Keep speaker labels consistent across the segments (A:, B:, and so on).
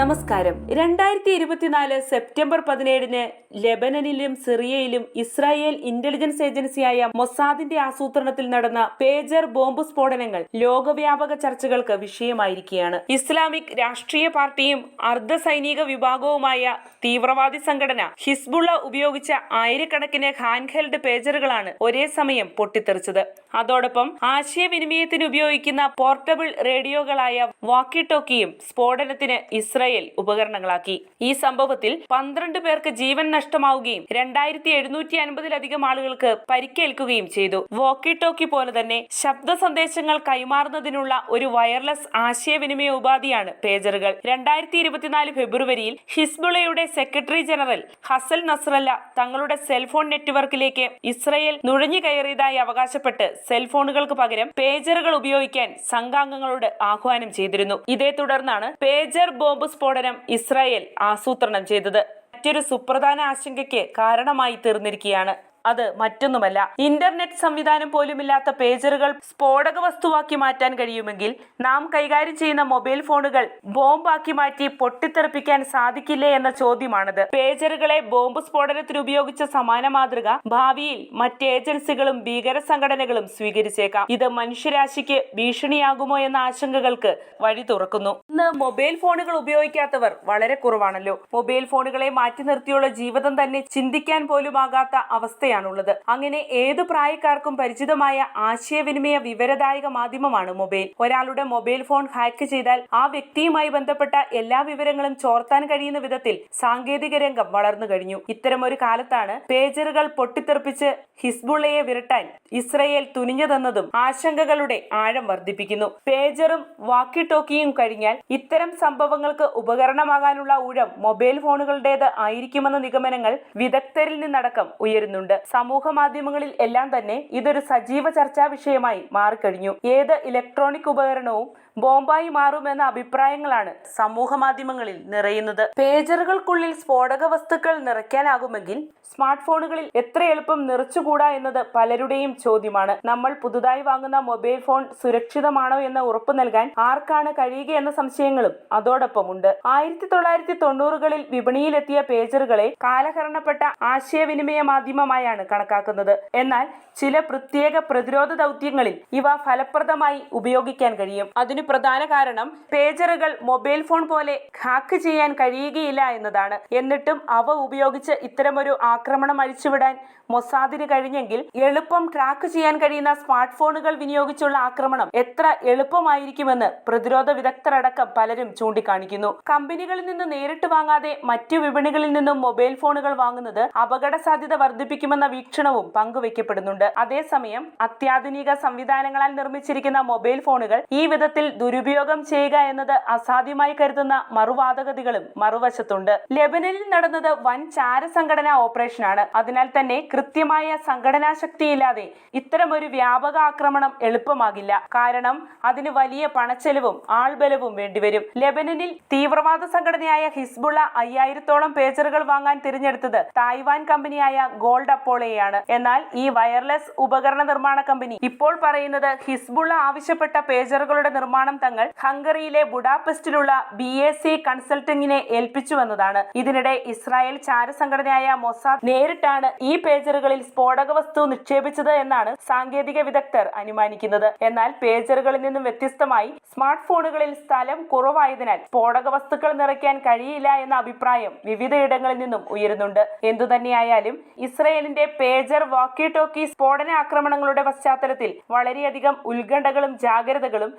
A: നമസ്കാരം. രണ്ടായിരത്തി ഇരുപത്തിനാല് സെപ്റ്റംബർ പതിനേഴിന് ലെബനനിലും സിറിയയിലും ഇസ്രായേൽ ഇന്റലിജൻസ് ഏജൻസിയായ മൊസാദിന്റെ ആസൂത്രണത്തിൽ നടന്ന പേജർ ബോംബ് സ്ഫോടനങ്ങൾ ലോകവ്യാപക ചർച്ചകൾക്ക് വിഷയമായിരിക്കുകയാണ്. ഇസ്ലാമിക് രാഷ്ട്രീയ പാർട്ടിയും അർദ്ധ സൈനിക വിഭാഗവുമായ തീവ്രവാദി സംഘടന ഹിസ്ബുള്ള ഉപയോഗിച്ച ആയിരക്കണക്കിന് ഹാൻഡ്ഹെൽഡ് പേജറുകളാണ് ഒരേ സമയം പൊട്ടിത്തെറിച്ചത്. അതോടൊപ്പം ആശയവിനിമയത്തിന് ഉപയോഗിക്കുന്ന പോർട്ടബിൾ റേഡിയോകളായ വാക്കി ടോക്കിയും സ്ഫോടനത്തിന് ഇസ്രായേൽ ഉപകരണങ്ങളാക്കി. ഈ സംഭവത്തിൽ പന്ത്രണ്ട് പേർക്ക് ജീവൻ നഷ്ടമാവുകയും രണ്ടായിരത്തി എഴുന്നൂറ്റി അൻപതിലധികം ആളുകൾക്ക് പരിക്കേൽക്കുകയും ചെയ്തു. വോക്കി ടോക്കി പോലെ തന്നെ ശബ്ദ സന്ദേശങ്ങൾ കൈമാറുന്നതിനുള്ള ഒരു വയർലെസ് ആശയവിനിമയ ഉപാധിയാണ് പേജറുകൾ രണ്ടായിരത്തി ഇരുപത്തിനാല് ഫെബ്രുവരിയിൽ ഹിസ്ബുളയുടെ സെക്രട്ടറി ജനറൽ ഹസൽ നസ്രല്ല തങ്ങളുടെ സെൽഫോൺ നെറ്റ്വർക്കിലേക്ക് ഇസ്രയേൽ നുഴഞ്ഞു കയറിയതായി അവകാശപ്പെട്ട് സെൽഫോണുകൾക്ക് പകരം പേജറുകൾ ഉപയോഗിക്കാൻ സംഘാംഗങ്ങളോട് ആഹ്വാനം ചെയ്തിരുന്നു. ഇതേ തുടർന്നാണ് പേജർ ബോംബ് സ്ഫോടനം ഇസ്രായേൽ ആസൂത്രണം ചെയ്തത്. മറ്റൊരു സുപ്രധാന ആശങ്കയ്ക്ക് കാരണമായി തീർന്നിരിക്കുകയാണ്. അത് മറ്റൊന്നുമല്ല. ഇന്റർനെറ്റ് സംവിധാനം പോലുമില്ലാത്ത പേജറുകൾ സ്ഫോടക വസ്തുവാക്കി മാറ്റാൻ കഴിയുമെങ്കിൽ നാം കൈകാര്യം ചെയ്യുന്ന മൊബൈൽ ഫോണുകൾ ബോംബാക്കി മാറ്റി പൊട്ടിത്തെറിപ്പിക്കാൻ സാധിക്കില്ലേ എന്ന ചോദ്യമാണത്. പേജറുകളെ ബോംബ് സ്ഫോടനത്തിന് ഉപയോഗിച്ച സമാന മാതൃക ഭാവിയിൽ മറ്റ് ഏജൻസികളും ഭീകര സംഘടനകളും സ്വീകരിച്ചേക്കാം. ഇത് മനുഷ്യരാശിക്ക് ഭീഷണിയാകുമോ എന്ന ആശങ്കകൾക്ക് വഴി തുറക്കുന്നു. ഇന്ന് മൊബൈൽ ഫോണുകൾ ഉപയോഗിക്കാത്തവർ വളരെ കുറവാണല്ലോ. മൊബൈൽ ഫോണുകളെ മാറ്റി നിർത്തിയുള്ള ജീവിതം തന്നെ ചിന്തിക്കാൻ പോലും ആകാത്ത അവസ്ഥയാണുള്ളത്. അങ്ങനെ ഏതു പ്രായക്കാർക്കും പരിചിതമായ ആശയവിനിമയ വിവരദായക മാധ്യമമാണ് മൊബൈൽ. ഒരാളുടെ മൊബൈൽ ഫോൺ ഹാക്ക് ചെയ്താൽ ആ വ്യക്തിയുമായി ബന്ധപ്പെട്ട എല്ലാ വിവരങ്ങളും ചോർത്താൻ കഴിയുന്ന വിധത്തിൽ സാങ്കേതിക രംഗം വളർന്നു കഴിഞ്ഞു. ഇത്തരമൊരു കാലത്താണ് പേജറുകൾ പൊട്ടിത്തെറിപ്പിച്ച് ഹിസ്ബുള്ളയെ വിരട്ടാൻ ഇസ്രയേൽ തുനിഞ്ഞതെന്നതും ആശങ്കകളുടെ ആഴം വർദ്ധിപ്പിക്കുന്നു. പേജറും വാക്കി ടോക്കിയും കഴിഞ്ഞാൽ ഇത്തരം സംഭവങ്ങൾക്ക് ഉപകരണമാകാനുള്ള ഊഴം മൊബൈൽ ഫോണുകളുടേത് ആയിരിക്കുമെന്ന നിഗമനങ്ങൾ വിദഗ്ധരിൽ നിന്നടക്കം ഉയരുന്നുണ്ട്. സമൂഹ മാധ്യമങ്ങളിൽ എല്ലാം തന്നെ ഇതൊരു സജീവ ചർച്ചാ വിഷയമായി മാറിക്കഴിഞ്ഞു. ഏത് ഇലക്ട്രോണിക് ഉപകരണവും ബോംബായി മാറുമെന്ന അഭിപ്രായങ്ങളാണ് സമൂഹ മാധ്യമങ്ങളിൽ നിറയുന്നത്. പേജറുകൾക്കുള്ളിൽ സ്ഫോടക വസ്തുക്കൾ നിറയ്ക്കാനാകുമെങ്കിൽ സ്മാർട്ട് ഫോണുകളിൽ എത്ര എളുപ്പം നിറച്ചുകൂടാ എന്നത് പലരുടെയും ചോദ്യമാണ്. നമ്മൾ പുതുതായി വാങ്ങുന്ന മൊബൈൽ ഫോൺ സുരക്ഷിതമാണോ എന്ന് ഉറപ്പു നൽകാൻ ആർക്കാണ് കഴിയുക എന്ന സംശയങ്ങളും അതോടൊപ്പം ഉണ്ട് ആയിരത്തി തൊള്ളായിരത്തി തൊണ്ണൂറുകളിൽ വിപണിയിലെത്തിയ പേജറുകളെ കാലഹരണപ്പെട്ട ആശയവിനിമയ മാധ്യമമായാണ് കണക്കാക്കുന്നത്. എന്നാൽ ചില പ്രത്യേക പ്രതിരോധ ദൗത്യങ്ങളിൽ ഇവ ഫലപ്രദമായി ഉപയോഗിക്കാൻ കഴിയും. അതിനു പ്രധാന കാരണം പേജറുകൾ മൊബൈൽ ഫോൺ പോലെ ഹാക്ക് ചെയ്യാൻ കഴിയുകയില്ല എന്നതാണ്. എന്നിട്ടും അവ ഉപയോഗിച്ച് ഇത്തരമൊരു ആക്രമണം അഴിച്ചുവിടാൻ മൊസാദിന് കഴിഞ്ഞെങ്കിൽ എളുപ്പം ട്രാക്ക് ചെയ്യാൻ കഴിയുന്ന സ്മാർട്ട് ഫോണുകൾ വിനിയോഗിച്ചുള്ള ആക്രമണം എത്ര എളുപ്പമായിരിക്കുമെന്ന് പ്രതിരോധ വിദഗ്ധരടക്കം പലരും ചൂണ്ടിക്കാണിക്കുന്നു. കമ്പനികളിൽ നിന്ന് നേരിട്ട് വാങ്ങാതെ മറ്റു വിപണികളിൽ നിന്നും മൊബൈൽ ഫോണുകൾ വാങ്ങുന്നത് അപകട സാധ്യത വർദ്ധിപ്പിക്കുമെന്ന വീക്ഷണവും പങ്കുവെക്കപ്പെടുന്നുണ്ട് അതേസമയം അത്യാധുനിക സംവിധാനങ്ങളാൽ നിർമ്മിച്ചിരിക്കുന്ന മൊബൈൽ ഫോണുകൾ ഈ വിധത്തിൽ ദുരുപയോഗം ചെയ്യുക എന്നത് അസാധ്യമായി കരുതുന്ന മറുവാദഗതികളും മറുവശത്തുണ്ട്. ലെബനനിൽ നടന്നത് വൻ ചാരസംഘടനാ ഓപ്പറേഷനാണ്. അതിനാൽ തന്നെ കൃത്യമായ സംഘടനാ ശക്തിയില്ലാതെ ഇത്തരമൊരു വ്യാപക ആക്രമണം എളുപ്പമാകില്ല. കാരണം അതിന് വലിയ പണച്ചെലവും ആൾബലവും വേണ്ടിവരും. ലെബനനിൽ തീവ്രവാദ സംഘടനയായ ഹിസ്ബുള്ള അയ്യായിരത്തോളം പേജറുകൾ വാങ്ങാൻ തിരഞ്ഞെടുത്തത് തായ്വാൻ കമ്പനിയായ ഗോൾഡ് അപ്പോളയാണ് എന്നാൽ ഈ വയർലെസ് ഉപകരണ നിർമ്മാണ കമ്പനി ഇപ്പോൾ പറയുന്നത് ഹിസ്ബുള്ള ആവശ്യപ്പെട്ട പേജറുകളുടെ നിർമ്മാണം തങ്ങൾ ഹംഗറിയിലെ ബുഡാപെസ്റ്റിലുള്ള ബി എ സി കൺസൾട്ടിങ്ങിനെ ഏൽപ്പിച്ചുവെന്നതാണ്. ഇതിനിടെ ഇസ്രായേൽ ചാരസംഘടനയായ മൊസാദ് നേരിട്ടാണ് ഈ പേജറുകളിൽ സ്ഫോടക വസ്തു നിക്ഷേപിച്ചത് എന്നാണ് സാങ്കേതിക വിദഗ്ധർ അനുമാനിക്കുന്നത്. എന്നാൽ പേജറുകളിൽ നിന്നും വ്യത്യസ്തമായി സ്മാർട്ട് ഫോണുകളിൽ സ്ഥലം കുറവായതിനാൽ സ്ഫോടക വസ്തുക്കൾ നിറയ്ക്കാൻ കഴിയില്ല എന്ന അഭിപ്രായം വിവിധയിടങ്ങളിൽ നിന്നും ഉയരുന്നുണ്ട്. എന്തുതന്നെയായാലും ഇസ്രയേലിന്റെ പേജർ വാക്കി ടോക്കി സ്ഫോടന ആക്രമണങ്ങളുടെ പശ്ചാത്തലത്തിൽ വളരെയധികം ഉത്കണ്ഠകളും ജാഗ്രതകളും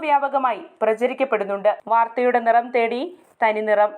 A: ലോകവ്യാപകമായി പ്രചരിക്കപ്പെടുന്നുണ്ട്. വാർത്തയുടെ നിറം തേടി തനിനിറം